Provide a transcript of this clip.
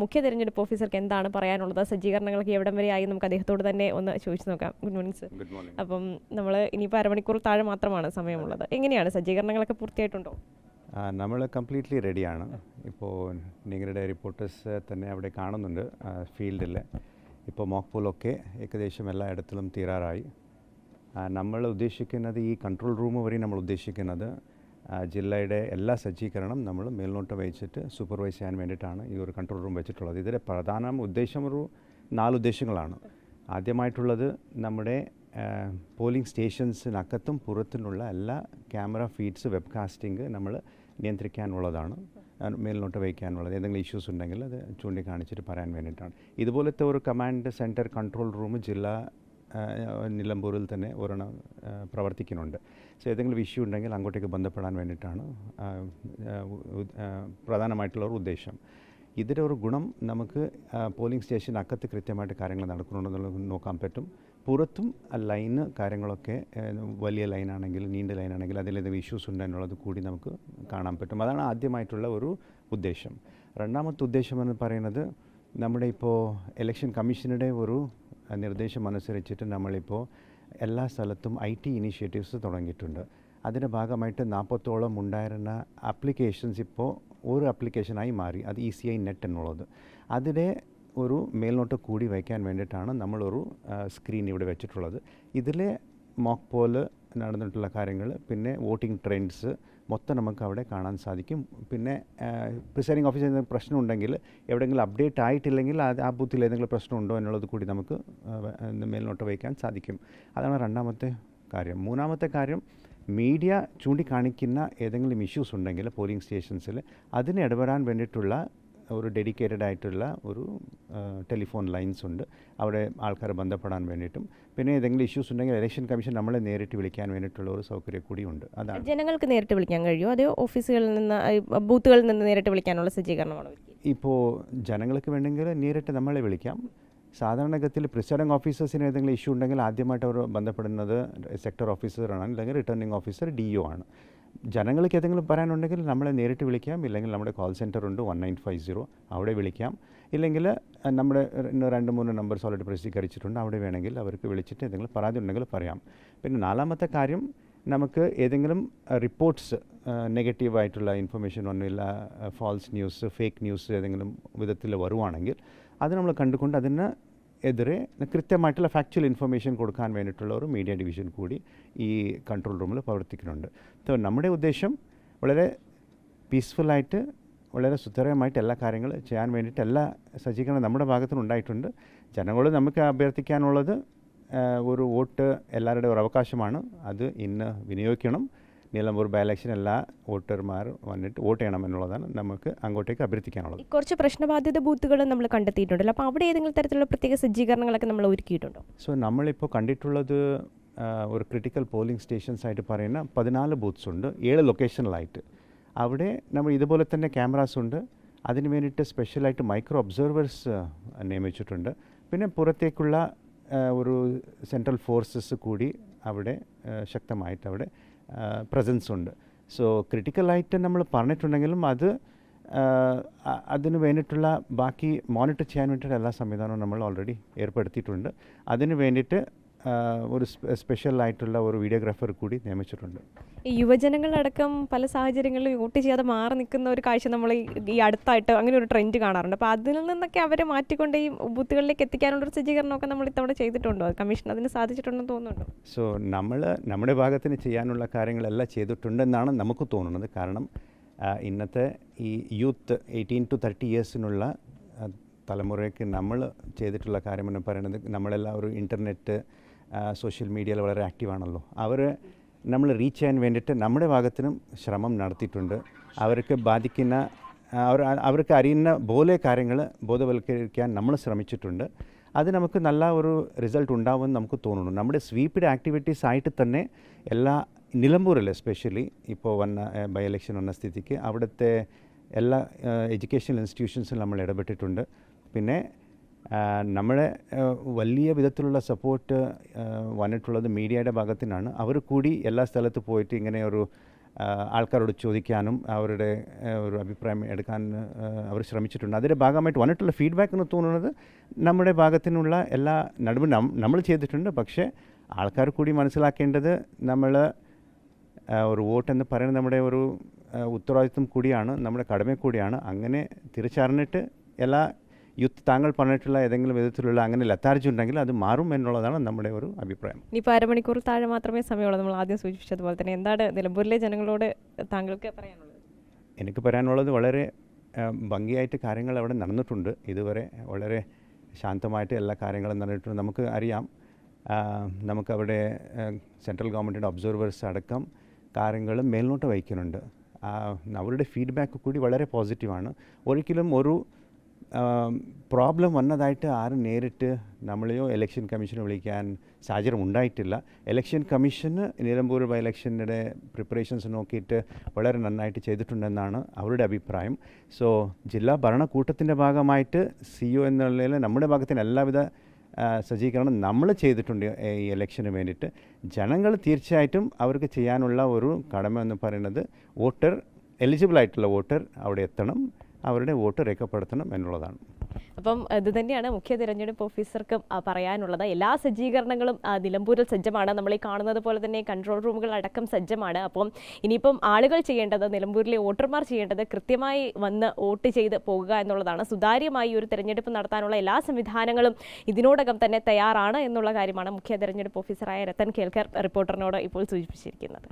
മുഖ്യ തെരഞ്ഞെടുപ്പ് ഓഫീസർക്ക് എന്താണ് പറയാനുള്ളത്? സജ്ജീകരണങ്ങളൊക്കെ എവിടം വരെ ആയി? നമുക്ക് അദ്ദേഹത്തോട് തന്നെ ഒന്ന് ചോദിച്ചു നോക്കാം. Good morning sir good morning അപ്പം നമ്മൾ ഇനിയിപ്പോൾ അരമണിക്കൂർ താഴെ മാത്രമാണ് സമയമുള്ളത്. എങ്ങനെയാണ്? സജ്ജീകരണങ്ങളൊക്കെ പൂർത്തിയായിട്ടുണ്ടോ? നമ്മൾ കംപ്ലീറ്റ്ലി റെഡിയാണ്. ഇപ്പോൾ നിങ്ങളുടെ റിപ്പോർട്ടേഴ്സ് തന്നെ അവിടെ കാണുന്നുണ്ട് ഫീൽഡിൽ ഇപ്പോൾ മോക്ക് പോലൊക്കെ ഏകദേശം എല്ലായിടത്തിലും തീരാറായി. നമ്മൾ ഉദ്ദേശിക്കുന്നത് ഈ കൺട്രോൾ റൂം വരെ നമ്മൾ ഉദ്ദേശിക്കുന്നത് ജില്ലയുടെ എല്ലാ സജ്ജീകരണം നമ്മൾ മേൽനോട്ട് വഹിച്ചിട്ട് സൂപ്പർവൈസ് ചെയ്യാൻ വേണ്ടിയിട്ടാണ് ഈ ഒരു കൺട്രോൾ റൂം വെച്ചിട്ടുള്ളത്. ഇതിന്റെ പ്രധാന ഉദ്ദേശം ഒരു നാല് ഉദ്ദേശങ്ങളാണ്. ആദ്യമായിട്ടുള്ളത് നമ്മുടെ പോളിംഗ് സ്റ്റേഷൻസിനകത്തും പുറത്തുനിന്നുള്ള എല്ലാ ക്യാമറ ഫീഡ്സ് വെബ്കാസ്റ്റിംഗ് നമ്മൾ നിയന്ത്രിക്കാനുള്ളതാണ്. മേൽനോട്ട് വഹിക്കാനുള്ളത്. എന്തെങ്കിലും ഇഷ്യൂസ് ഉണ്ടെങ്കിൽ അത് ചൂണ്ടിക്കാണിച്ചിട്ട് പറയാൻ വേണ്ടിയിട്ടാണ്. ഇതുപോലത്തെ ഒരു കമാൻഡ് സെന്റർ കൺട്രോൾ റൂം ജില്ലാ നിലമ്പൂരിൽ തന്നെ ഒരെണ്ണം പ്രവർത്തിക്കുന്നുണ്ട്. സോ ഏതെങ്കിലും ഇഷ്യൂ ഉണ്ടെങ്കിൽ അങ്ങോട്ടേക്ക് ബന്ധപ്പെടാൻ വേണ്ടിയിട്ടാണ് പ്രധാനമായിട്ടുള്ള ഒരു ഉദ്ദേശം. ഇതിന്റെ ഒരു ഗുണം നമുക്ക് പോളിംഗ് സ്റ്റേഷൻ അക്കത്ത് കൃത്യമായിട്ട് കാര്യങ്ങൾ നടക്കുന്നുണ്ടെന്നുള്ളത് നോക്കാൻ പറ്റും. പുറത്തും ആ ലൈന് കാര്യങ്ങളൊക്കെ വലിയ ലൈനാണെങ്കിൽ നീണ്ട ലൈനാണെങ്കിൽ അതിലേതെങ്കിലും ഇഷ്യൂസ് ഉണ്ടെന്നുള്ളത് കൂടി നമുക്ക് കാണാൻ പറ്റും. അതാണ് ആദ്യമായിട്ടുള്ള ഒരു ഉദ്ദേശം. രണ്ടാമത്തെ ഉദ്ദേശം എന്ന് പറയുന്നത് നമ്മുടെ ഇപ്പോൾ ഇലക്ഷൻ കമ്മീഷനുടെ ഒരു നിർദ്ദേശം അനുസരിച്ചിട്ട് നമ്മളിപ്പോൾ എല്ലാ സ്ഥലത്തും ഐ ടി ഇനീഷ്യേറ്റീവ്സ് തുടങ്ങിയിട്ടുണ്ട്. അതിന്റെ ഭാഗമായിട്ട് നാൽപ്പത്തോളം ഉണ്ടായിരുന്ന ആപ്ലിക്കേഷൻസ് ഇപ്പോൾ ഒരു ആപ്ലിക്കേഷനായി മാറി. അത് ഇ സി ഐ നെറ്റ് എന്നുള്ളത്. അതിനെ ഒരു മേൽനോട്ട് കൂടി വയ്ക്കാൻ വേണ്ടിയിട്ടാണ് നമ്മളൊരു സ്ക്രീൻ ഇവിടെ വെച്ചിട്ടുള്ളത്. ഇതിലെ മോക്ക് പോൽ നടന്നിട്ടുള്ള കാര്യങ്ങൾ പിന്നെ വോട്ടിംഗ് ട്രെൻഡ്സ് മൊത്തം നമുക്ക് അവിടെ കാണാൻ സാധിക്കും. പിന്നെ പ്രിസൈഡിങ് ഓഫീസർ എന്തെങ്കിലും പ്രശ്നം ഉണ്ടെങ്കിൽ എവിടെയെങ്കിലും അപ്ഡേറ്റ് ആയിട്ടില്ലെങ്കിൽ അത് ആ ബൂത്തിൽ ഏതെങ്കിലും പ്രശ്നം ഉണ്ടോ എന്നുള്ളത് കൂടി നമുക്ക് മേൽനോട്ട് വയ്ക്കാൻ സാധിക്കും. അതാണ് രണ്ടാമത്തെ കാര്യം. മൂന്നാമത്തെ കാര്യം മീഡിയ ചൂണ്ടിക്കാണിക്കുന്ന ഏതെങ്കിലും ഇഷ്യൂസ് ഉണ്ടെങ്കിൽ പോളിംഗ് സ്റ്റേഷൻസിൽ അതിന് ഇടപെടാൻ വേണ്ടിയിട്ടുള്ള ഒരു ഡെഡിക്കേറ്റഡ് ആയിട്ടുള്ള ഒരു ടെലിഫോൺ ലൈൻസ് ഉണ്ട്. അവിടെ ആൾക്കാർ ബന്ധപ്പെടാൻ വേണ്ടിയിട്ടും. പിന്നെ ഏതെങ്കിലും ഇഷ്യൂസ് ഉണ്ടെങ്കിൽ ഇലക്ഷൻ കമ്മീഷൻ നമ്മളെ നേരിട്ട് വിളിക്കാൻ വേണ്ടിയിട്ടുള്ള ഒരു സൗകര്യം കൂടിയുണ്ട് അതാണ്. ജനങ്ങൾക്ക് നേരിട്ട് വിളിക്കാൻ കഴിയുമോ? അതോ ഓഫീസുകളിൽ നിന്ന് ബൂത്തുകളിൽ നിന്ന് നേരിട്ട് വിളിക്കാനുള്ള സജ്ജീകരണമാണ്? ഇപ്പോൾ ജനങ്ങൾക്ക് വേണമെങ്കിൽ നേരിട്ട് നമ്മളെ വിളിക്കാം. സാധാരണഗതിയിൽ പ്രിസൈഡിംഗ് ഓഫീസേഴ്സിന് ഏതെങ്കിലും ഇഷ്യൂ ഉണ്ടെങ്കിൽ ആദ്യമായിട്ട് അവർ ബന്ധപ്പെടുന്നത് സെക്ടർ ഓഫീസറാണ് അല്ലെങ്കിൽ റിട്ടേണിംഗ് ഓഫീസർ ഡി ഒ ആണ്. ജനങ്ങൾക്ക് ഏതെങ്കിലും പറയാനുണ്ടെങ്കിൽ നമ്മളെ നേരിട്ട് വിളിക്കാം. ഇല്ലെങ്കിൽ നമ്മുടെ കോൾ സെന്റർ ഉണ്ട് വൺ നയൻ ഫൈവ് സീറോ അവിടെ വിളിക്കാം. ഇല്ലെങ്കിൽ നമ്മുടെ രണ്ട് മൂന്ന് നമ്പേഴ്സ് ഓൾറെഡി പ്രസിദ്ധീകരിച്ചിട്ടുണ്ട്. അവിടെ വേണമെങ്കിൽ അവർക്ക് വിളിച്ചിട്ട് എന്തെങ്കിലും പരാതി ഉണ്ടെങ്കിൽ പറയാം. പിന്നെ നാലാമത്തെ കാര്യം നമുക്ക് ഏതെങ്കിലും റിപ്പോർട്ട്സ് നെഗറ്റീവായിട്ടുള്ള ഇൻഫർമേഷൻ ഒന്നുമില്ല ഫാൾസ് ന്യൂസ് ഫേക്ക് ന്യൂസ് ഏതെങ്കിലും വിധത്തിൽ വരുവാണെങ്കിൽ അത് നമ്മൾ കണ്ടുകൊണ്ട് അതിന് എതിരെ കൃത്യമായിട്ടുള്ള ഫാക്ച്വൽ ഇൻഫർമേഷൻ കൊടുക്കാൻ വേണ്ടിയിട്ടുള്ള ഒരു മീഡിയ ഡിവിഷൻ കൂടി ഈ കൺട്രോൾ റൂമിൽ പ്രവർത്തിക്കുന്നുണ്ട്. സോ നമ്മുടെ ഉദ്ദേശം വളരെ പീസ്ഫുള്ളായിട്ട് വളരെ സുതാര്യമായിട്ട് എല്ലാ കാര്യങ്ങളും ചെയ്യാൻ വേണ്ടിയിട്ട് എല്ലാ സജ്ജീകരണം നമ്മുടെ ഭാഗത്തുനിന്നുണ്ടായിട്ടുണ്ട് ജനങ്ങളോട് നമുക്ക് അഭ്യർത്ഥിക്കാനുള്ളത് ഒരു വോട്ട് എല്ലാവരുടെയും ഒരു അവകാശമാണ്. അത് ഇന്ന് വിനിയോഗിക്കണം. നിലമ്പൂർ ബൈ എല്ലാ വോട്ടർമാർ വന്നിട്ട് വോട്ട് ചെയ്യണം എന്നുള്ളതാണ് നമുക്ക് അങ്ങോട്ടേക്ക് അഭ്യർത്ഥിക്കാനുള്ളത്. കുറച്ച് പ്രശ്നബാധിത ബൂത്തുകൾ നമ്മൾ കണ്ടെത്തിയിട്ടുണ്ടല്ലോ. അപ്പോൾ അവിടെ ഏതെങ്കിലും തരത്തിലുള്ള പ്രത്യേക സജ്ജീകരണങ്ങളൊക്കെ നമ്മൾ ഒരുക്കിയിട്ടുണ്ടോ? സോ നമ്മളിപ്പോൾ കണ്ടിട്ടുള്ളത് ഒരു ക്രിട്ടിക്കൽ പോളിംഗ് സ്റ്റേഷൻസ് ആയിട്ട് പറയുന്ന പതിനാല് ബൂത്ത്സ് ഉണ്ട്. ഏഴ് ലൊക്കേഷനിലായിട്ട് അവിടെ നമ്മൾ ഇതുപോലെ തന്നെ ക്യാമറാസ് ഉണ്ട്. അതിന് വേണ്ടിയിട്ട് സ്പെഷ്യലായിട്ട് മൈക്രോ ഒബ്സർവേഴ്സ് നിയമിച്ചിട്ടുണ്ട്. പിന്നെ പുറത്തേക്കുള്ള ഒരു സെൻട്രൽ ഫോഴ്സസ് കൂടി അവിടെ ശക്തമായിട്ട് അവിടെ പ്രസൻസ് ഉണ്ട്. സോ ക്രിട്ടിക്കലായിട്ട് നമ്മൾ പറഞ്ഞിട്ടുണ്ടെങ്കിലും അത് അതിന് വേണ്ടിയിട്ടുള്ള ബാക്കി മോണിറ്റർ ചെയ്യാൻ വേണ്ടിയിട്ട് എല്ലാ സംവിധാനവും നമ്മൾ ഓൾറെഡി ഏർപ്പെടുത്തിയിട്ടുണ്ട്. അതിന് വേണ്ടിയിട്ട് ഒരു സ്പെ- സ്പെഷ്യൽ ആയിട്ടുള്ള ഒരു വീഡിയോഗ്രാഫർ കൂടി നിയമിച്ചിട്ടുണ്ട്. ഈ യുവജനങ്ങളടക്കം പല സാഹചര്യങ്ങളിൽ വോട്ട് ചെയ്യാതെ മാറി നിൽക്കുന്ന ഒരു കാഴ്ച നമ്മൾ ഈ- ഈ അടുത്തായിട്ട് അങ്ങനെ ഒരു ട്രെൻഡ് കാണാറുണ്ട്. അപ്പോൾ അതിൽ നിന്നൊക്കെ അവരെ മാറ്റിക്കൊണ്ട് ഈ ബൂത്തുകളിലേക്ക് എത്തിക്കാനുള്ള ഒരു സജ്ജീകരണമൊക്കെ നമ്മൾ ഇത്തവണ ചെയ്തിട്ടുണ്ടോ? കമ്മീഷൻ അതിന് സാധിച്ചിട്ടുണ്ടെന്ന് തോന്നുന്നുണ്ടോ? സോ നമ്മൾ നമ്മുടെ ഭാഗത്തിന് ചെയ്യാനുള്ള കാര്യങ്ങളെല്ലാം ചെയ്തിട്ടുണ്ടെന്നാണ് നമുക്ക് തോന്നുന്നത്. കാരണം ഇന്നത്തെ ഈ യൂത്ത് എയ്റ്റീൻ ടു തേർട്ടി ഇയേഴ്സിനുള്ള തലമുറയ്ക്ക് നമ്മൾ ചെയ്തിട്ടുള്ള കാര്യമെന്ന് പറയുന്നത് നമ്മളെല്ലാം ഒരു ഇന്റർനെറ്റ് സോഷ്യൽ മീഡിയയിൽ വളരെ ആക്റ്റീവാണല്ലോ. അവർ നമ്മൾ റീച്ച് ചെയ്യാൻ വേണ്ടിയിട്ട് നമ്മുടെ ഭാഗത്തിനും ശ്രമം നടത്തിയിട്ടുണ്ട്. അവർക്ക് ബാധിക്കുന്ന അവർ അവർക്ക് അറിയുന്ന പോലെ കാര്യങ്ങൾ ബോധവൽക്കരിക്കാൻ നമ്മൾ ശ്രമിച്ചിട്ടുണ്ട്. അത് നമുക്ക് നല്ല ഒരു റിസൾട്ട് ഉണ്ടാവുമെന്ന് നമുക്ക് തോന്നുന്നു നമ്മുടെ സ്വീപ്പിഡ് ആക്ടിവിറ്റീസ് ആയിട്ട് തന്നെ എല്ലാ നിലമ്പൂരിൽ എസ്പെഷ്യലി ഇപ്പോൾ വന്ന ബൈ ഇലക്ഷൻ വന്ന സ്ഥിതിക്ക് അവിടുത്തെ എല്ലാ എഡ്യൂക്കേഷണൽ ഇൻസ്റ്റിറ്റ്യൂഷൻസിൽ നമ്മൾ ഇടപെട്ടിട്ടുണ്ട്. പിന്നെ ആ, നമ്മുടെ വലിയ വിധത്തിലുള്ള സപ്പോർട്ട് വന്നിട്ടുള്ളത് മീഡിയയുടെ ഭാഗത്തിനാണ്. അവർ കൂടി എല്ലാ സ്ഥലത്ത് പോയിട്ട് ഇങ്ങനെ ഒരു ആൾക്കാരോട് ചോദിക്കാനും അവരുടെ ഒരു അഭിപ്രായം എടുക്കാൻ അവർ ശ്രമിച്ചിട്ടുണ്ട്. അതിന്റെ ഭാഗമായിട്ട് വന്നിട്ടുള്ള ഫീഡ്ബാക്ക് എന്ന് തോന്നുന്നത് നമ്മുടെ ഭാഗത്തിനുള്ള എല്ലാ നടപടി നമ്മൾ ചെയ്തിട്ടുണ്ട്. പക്ഷേ ആൾക്കാർ കൂടി മനസ്സിലാക്കേണ്ടത് നമ്മൾ ഒരു വോട്ട് എന്ന് പറയുന്നത് നമ്മുടെ ഒരു ഉത്തരവാദിത്വം കൂടിയാണ് നമ്മുടെ കടമ കൂടിയാണ്. അങ്ങനെ തിരിച്ചറിഞ്ഞിട്ട് എല്ലാ യുത്ത് താങ്കൾ പറഞ്ഞിട്ടുള്ള ഏതെങ്കിലും വിധത്തിലുള്ള അങ്ങനെ ലത്താർജി ഉണ്ടെങ്കിൽ അത് മാറും എന്നുള്ളതാണ് നമ്മുടെ ഒരു അഭിപ്രായം. ഇനിയിപ്പോൾ അരമണിക്കൂർ താഴെ മാത്രമേ സമയമുള്ളൂ. നമ്മൾ ആദ്യം സൂചിപ്പിച്ചതുപോലെ തന്നെ എന്താണ് നിലമ്പൂരിലെ ജനങ്ങളോട് താങ്കൾക്ക് പറയാനുള്ളത്? എനിക്ക് പറയാനുള്ളത് വളരെ ഭംഗിയായിട്ട് കാര്യങ്ങൾ അവിടെ നടന്നിട്ടുണ്ട്. ഇതുവരെ വളരെ ശാന്തമായിട്ട് എല്ലാ കാര്യങ്ങളും നടന്നിട്ടുണ്ട്. നമുക്ക് അറിയാം നമുക്കവിടെ സെൻട്രൽ ഗവൺമെന്റിന്റെ ഒബ്സർവേഴ്സ് അടക്കം കാര്യങ്ങൾ മേൽനോട്ട് വഹിക്കുന്നുണ്ട്. അവരുടെ ഫീഡ്ബാക്ക് കൂടി വളരെ പോസിറ്റീവാണ്. ഒരിക്കലും ഒരു പ്രോബ്ലം വന്നതായിട്ട് ആരും നേരിട്ട് നമ്മളെയോ ഇലക്ഷൻ കമ്മീഷനെ വിളിക്കാൻ സാഹചര്യം ഉണ്ടായിട്ടില്ല. ഇലക്ഷൻ കമ്മീഷന് നിലമ്പൂർ ബൈ ഇലക്ഷന്റെ പ്രിപ്പറേഷൻസ് നോക്കിയിട്ട് വളരെ നന്നായിട്ട് ചെയ്തിട്ടുണ്ടെന്നാണ് അവരുടെ അഭിപ്രായം. സോ ജില്ലാ ഭരണകൂട്ടത്തിന്റെ ഭാഗമായിട്ട് സി ഒ എന്നുള്ളതിൽ നമ്മുടെ ഭാഗത്തിന് എല്ലാവിധ സജ്ജീകരണം നമ്മൾ ചെയ്തിട്ടുണ്ട് ഈ ഇലക്ഷന് വേണ്ടിയിട്ട്. ജനങ്ങൾ തീർച്ചയായിട്ടും അവർക്ക് ചെയ്യാനുള്ള ഒരു കടമ എന്ന് പറയുന്നത് വോട്ടർ എലിജിബിൾ ആയിട്ടുള്ള വോട്ടർ അവിടെ എത്തണം. അവരുടെ വോട്ട് രേഖപ്പെടുത്തണം എന്നുള്ളതാണ്. അപ്പം ഇത് തന്നെയാണ് മുഖ്യ തിരഞ്ഞെടുപ്പ് ഓഫീസർക്കും പറയാനുള്ളത്. എല്ലാ സജ്ജീകരണങ്ങളും നിലമ്പൂരിൽ സജ്ജമാണ്. നമ്മൾ ഈ കാണുന്നത് പോലെ തന്നെ കൺട്രോൾ റൂമുകൾ അടക്കം സജ്ജമാണ്. അപ്പം ഇനിയിപ്പം ആളുകൾ ചെയ്യേണ്ടത് നിലമ്പൂരിലെ വോട്ടർമാർ ചെയ്യേണ്ടത് കൃത്യമായി വന്ന് വോട്ട് ചെയ്ത് പോകുക എന്നുള്ളതാണ്. സുതാര്യമായി ഒരു തിരഞ്ഞെടുപ്പ് നടത്താനുള്ള എല്ലാ സംവിധാനങ്ങളും ഇതിനോടകം തന്നെ തയ്യാറാണ് എന്നുള്ള കാര്യമാണ് മുഖ്യ തിരഞ്ഞെടുപ്പ് ഓഫീസറായ രത്തൻ കേൽക്കർ റിപ്പോർട്ടറിനോട് ഇപ്പോൾ സൂചിപ്പിച്ചിരിക്കുന്നത്.